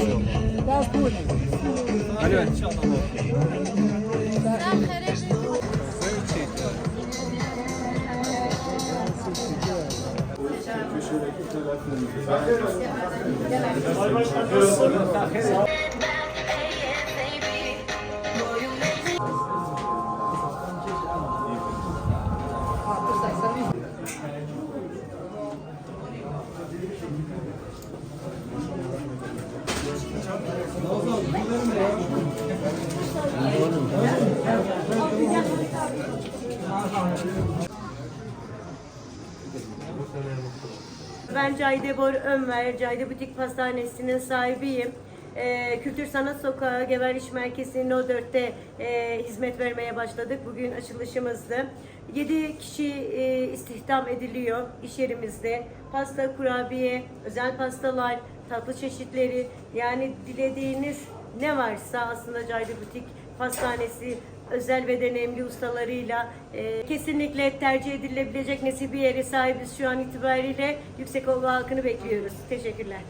Alo. Sayın Başkan, Ben Cahide Bor Ömer, Cahide Butik Pastanesi'nin sahibiyim. Ee, Kültür Sanat Sokağı Geveliş Merkezi'nin o dörtte e, hizmet vermeye başladık. Bugün açılışımızdı. 7 kişi e, istihdam ediliyor iş yerimizde. Pasta, kurabiye, özel pastalar, tatlı çeşitleri yani dilediğiniz ne varsa aslında Cahide Butik Pastanesi özel ve deneyimli ustalarıyla e, kesinlikle tercih edilebilecek nesi bir yere sahibiz şu an itibariyle. Yüksekova halkını bekliyoruz. Teşekkürler.